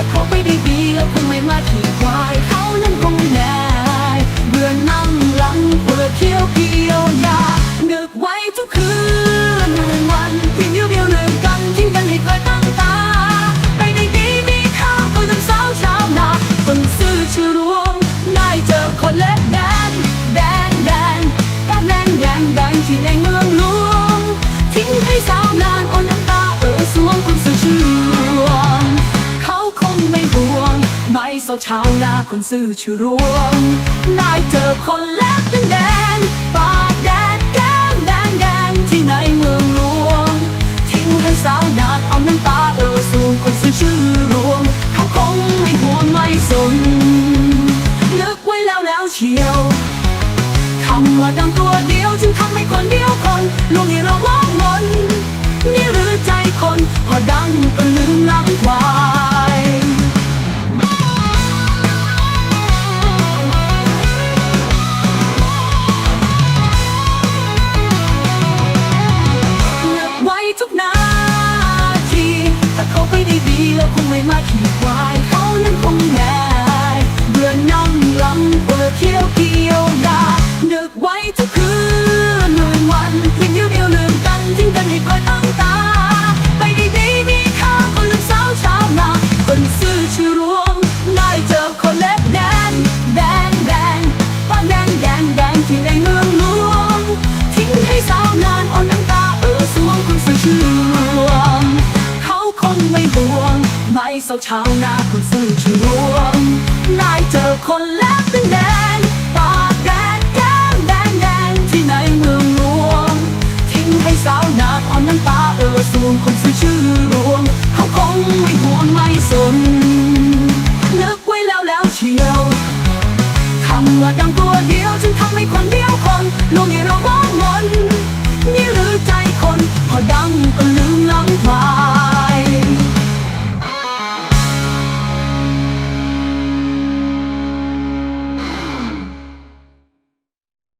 แต่เขาไปได้ดีแล้วคงไม่มาขี่ควายเขานั้นคงแน่เบื่อนั่งหลังเปิดเที่ยวเกี่ยวยานึกไว้ทุกคืนวันเพียงเดียวเดียวลืมกันทิ้งกันให้คอยตั้งตา ไปได้ดีมีข้าวก็ต้องสาวชาวนาคนซื่อชื่อรวงได้เจอคนเล็ก ไม่โซชาวนาคนซื้อชื่อรวงได้เจอคนเล็กแดนแดนปากแดนแก้มแดงแดงที่ในเมืองหลวง ทิ้งให้สาวนานเอาน้ำตาเอ่อสูงคนซื้อชื่อรวงเขาคงไม่ห่วงไม่สนนึกไว้แล้วแล้วเชียวคำว่าดังตัวเดียวจึงทำให้คนเดียวคน แล้วคงไม่มาขี่ควายเขานั้นคงแน่เบื่อนั่งลังเปิดเที่ยวเกี่ยวยานึกไว้ทุกคืนหนึ่งวันเพียงเดียวเดียวลืมกันทิ้งกันให้คอยตั้งตา ไปด้ดีมีค่าคนลูกสาวชาวนาคนซื่อชื่อรวงได้เจอคนเล็กแดนแดงแดงป้าแดงแดงแดงที่ในเมืองหลวงทิ้งให้สาวนานอ่อนน้ำตาเออสวงคนซื่อชื่อรวงเขาคง ไม่ห่งไม่เช้าชาวนาคนซื่อชรวงนายเจอคนแลกเป็นแด